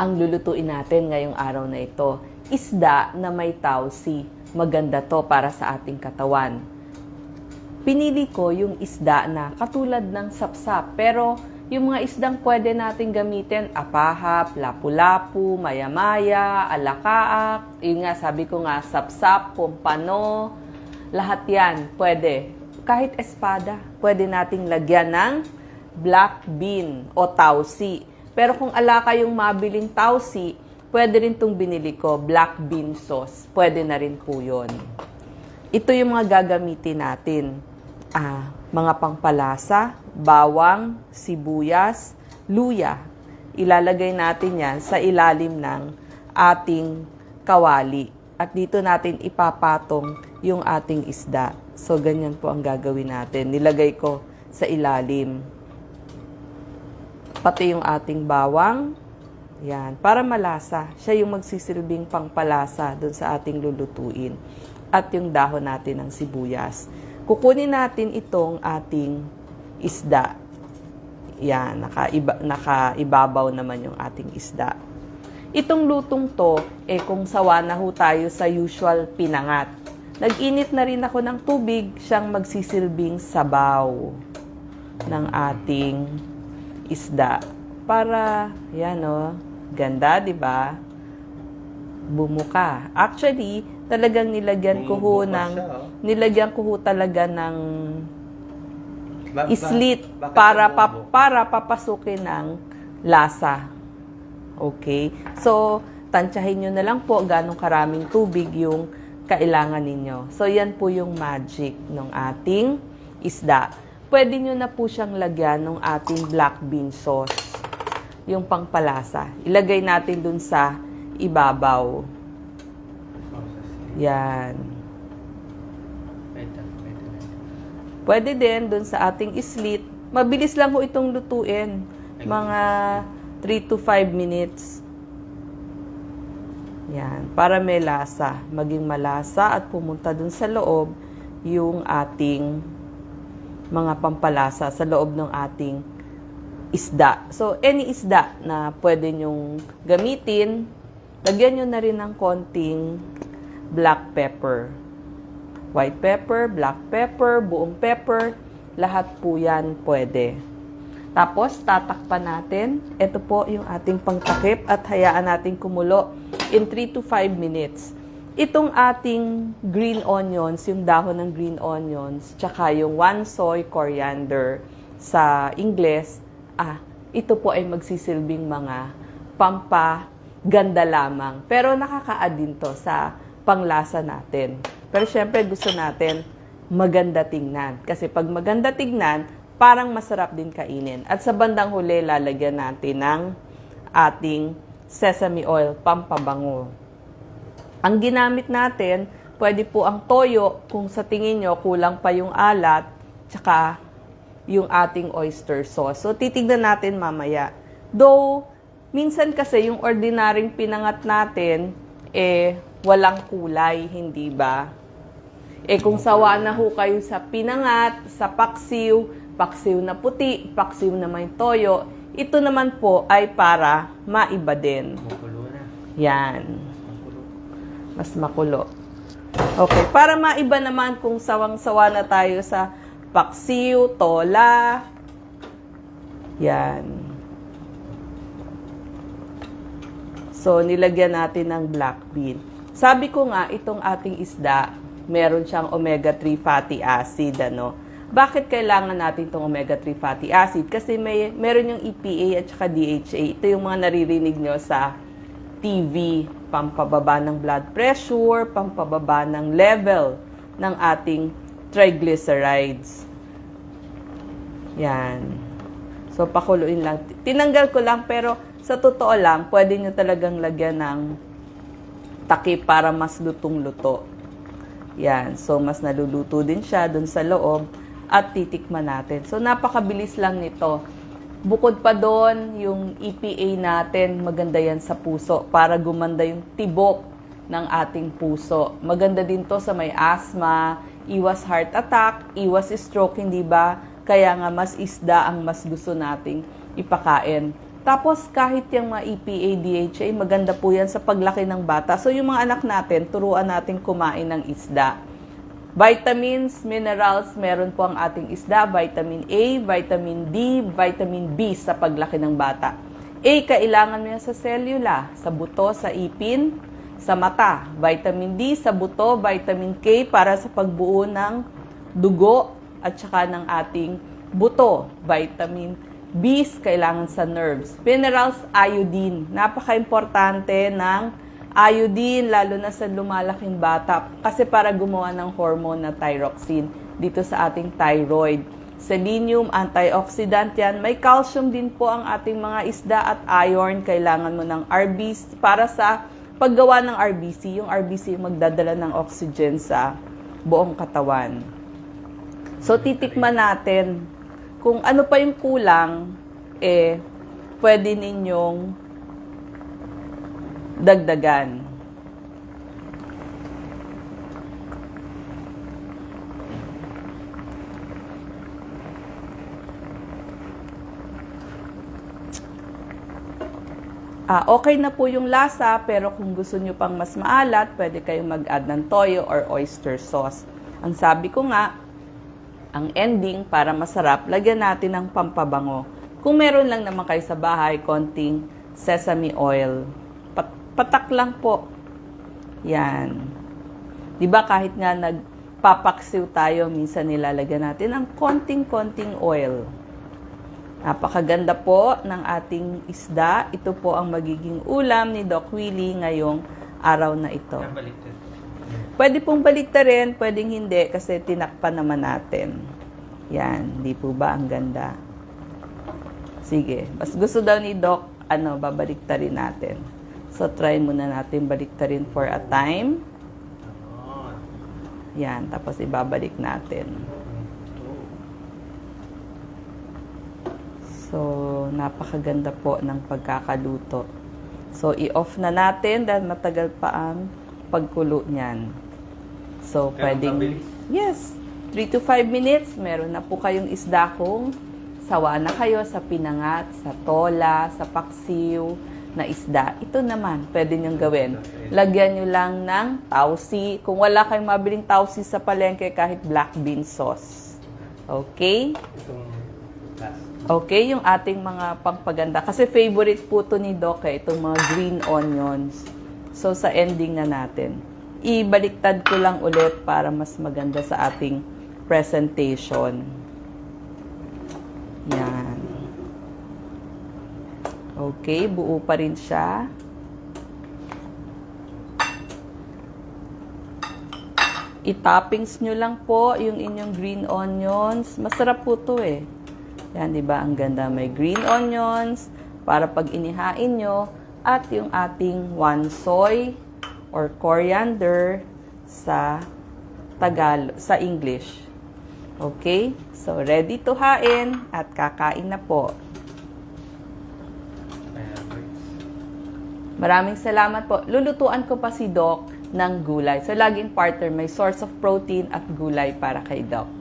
ang lulutuin natin ngayong araw na ito. Isda na may tausi. Maganda to para sa ating katawan. Pinili ko yung isda na katulad ng sapsap. Pero yung mga isdang pwede natin gamitin, apahap, lapu-lapu, maya-maya, alakaak, yun nga, sabi ko nga, sapsap, pompano, lahat yan, pwede. Kahit espada, pwede nating lagyan ng black bean o tausi. Pero kung alaka yung mabiling tausi, pwede rin itong binili ko, black bean sauce. Pwede na rin po yun. Ito yung mga gagamitin natin. Ah, mga pangpalasa, bawang, sibuyas, luya. Ilalagay natin yan sa ilalim ng ating kawali. At dito natin ipapatong yung ating isda. So, ganyan po ang gagawin natin. Nilagay ko sa ilalim. Pati yung ating bawang. Yan. Para malasa. Siya yung magsisilbing pangpalasa dun sa ating lulutuin. At yung dahon natin ng sibuyas. Kukunin natin itong ating isda. Yan, nakaiba, nakaibabaw naman yung ating isda. Itong lutong to, eh kung sawa na ho tayo sa usual pinangat. Nag-init na rin ako ng tubig, siyang magsisilbing sabaw ng ating isda. Para, yan o, ganda, di ba? Bumuka. Actually, talagang nilagyan ko ho ng, siya, oh. nilagyan ko ho talaga ng Ba- ba- islit bakit para pa, para papasukin ng lasa. Okay? So, tansyahin nyo na lang po ganong karaming tubig yung kailangan ninyo. So, yan po yung magic ng ating isda. Pwede nyo na po siyang lagyan ng ating black bean sauce. Yung pangpalasa. Ilagay natin dun sa ibabaw. Yan. Pwede, din dun sa ating islit. Mabilis lang ho itong lutuin. Mga 3 to 5 minutes. Yan. Para may lasa. Maging malasa at pumunta dun sa loob yung ating mga pampalasa sa loob ng ating isda. So, any isda na pwede nyong gamitin, lagyan nyo na rin ng konting black pepper. White pepper, black pepper, buong pepper, lahat po yan pwede. Tapos, tatakpan natin. Ito po yung ating pangtakip at hayaan natin kumulo in 3 to 5 minutes. Itong ating green onions, yung dahon ng green onions, tsaka yung one soy coriander sa Ingles, ah, ito po ay magsisilbing mga pampaganda lamang. Pero nakaka-add din to sa panglasa natin. Pero syempre gusto natin maganda tingnan. Kasi pag maganda tingnan, parang masarap din kainin. At sa bandang huli, lalagyan natin ng ating sesame oil, pampabango. Ang ginamit natin, pwede po ang toyo kung sa tingin nyo kulang pa yung alat, tsaka yung ating oyster sauce. So, titignan natin mamaya. Though, minsan kasi yung ordinaryong pinangat natin, eh, walang kulay, hindi ba? Eh, kung sawa na ho kayo sa pinangat, sa paksiw, paksiw na puti, paksiw na may toyo, ito naman po ay para maiba din. Yan. Mas makulo. Okay, para maiba naman kung sawang-sawa na tayo sa paksiw, tola. Yan. So, nilagyan natin ng black bean. Sabi ko nga, itong ating isda, meron siyang omega-3 fatty acid, ano. Bakit kailangan natin itong omega-3 fatty acid? Kasi may, meron yung EPA at saka DHA. Ito yung mga naririnig nyo sa TV, pampababa ng blood pressure, pampababa ng level ng ating triglycerides. Yan. So, pakuluin lang. Tinanggal ko lang, pero sa totoo lang, pwede nyo talagang lagyan ng takip para mas lutong-luto. Yan. So, mas naluluto din siya dun sa loob at titikman natin. So, napakabilis lang nito. Bukod pa doon, yung EPA natin, maganda yan sa puso para gumanda yung tibok ng ating puso. Maganda din to sa may asthma, iwas heart attack, iwas stroke, hindi ba? Kaya nga mas isda ang mas gusto nating ipakain Tapos kahit yung mga EPA, DHA, maganda po yan sa paglaki ng bata. So yung mga anak natin, turuan natin kumain ng isda. Vitamins, minerals, meron po ang ating isda, vitamin A, vitamin D, vitamin B sa paglaki ng bata. A, kailangan mo yan sa selula, sa buto, sa ipin, sa mata. Vitamin D sa buto, vitamin K para sa pagbuo ng dugo at saka ng ating buto. Vitamin B kailangan sa nerves. Minerals, iodine. Napaka-importante ng iodine lalo na sa lumalaking bata kasi para gumawa ng hormone na thyroxine dito sa ating thyroid. Selenium, antioxidant yan. May calcium din po ang ating mga isda at iron. Kailangan mo ng RBC para sa paggawa ng RBC. Yung RBC yung magdadala ng oxygen sa buong katawan. So, titikman natin kung ano pa yung kulang, eh, pwede ninyong dagdagan. Ah, okay na po yung lasa, pero kung gusto nyo pang mas maalat, pwede kayong mag-add ng toyo or oyster sauce. Ang sabi ko nga, ang ending para masarap, lagyan natin ng pampabango. Kung meron lang naman kayo sa bahay, konting sesame oil. Pat- patak lang po. Yan. 'Di ba kahit nga nagpapaksiw tayo, minsan nilalagyan natin ng konting-konting oil. Napakaganda po ng ating isda. Ito po ang magiging ulam ni Doc Willie ngayong araw na ito. Pwede pong baliktarin, pwedeng hindi kasi tinakpan naman natin. Yan, di po ba ang ganda? Sige, mas gusto daw ni Doc, ano, babaliktarin natin. So, try muna natin baliktarin for a time. Yan, tapos ibabalik natin. So, napakaganda po ng pagkakaluto. So, i-off na natin dahil matagal pa ang pagkulo niyan. So, Ganun pwedeng... Yes. 3 to 5 minutes, meron na po kayong isda kung sawa na kayo sa pinangat, sa tola, sa paksiw na isda. Ito naman, pwede niyong gawin. Lagyan niyo lang ng tausi. Kung wala kayong mabiling tausi sa palengke, kahit black bean sauce. Okay? Okay, yung ating mga pangpaganda. Kasi favorite po to ni Doc eh, itong mga green onions. So, sa ending na natin. Ibaliktad ko lang ulit para mas maganda sa ating presentation. Yan. Okay, buo pa rin siya. I-toppings nyo lang po yung inyong green onions. Masarap po to eh. Yan, di ba? Ang ganda. May green onions para pag inihain nyo at yung ating one soy or coriander sa Tagalog, sa English. Okay? So, ready to hain at kakain na po. Maraming salamat po. Lulutuan ko pa si Doc ng gulay. So, laging partner, may source of protein at gulay para kay Doc.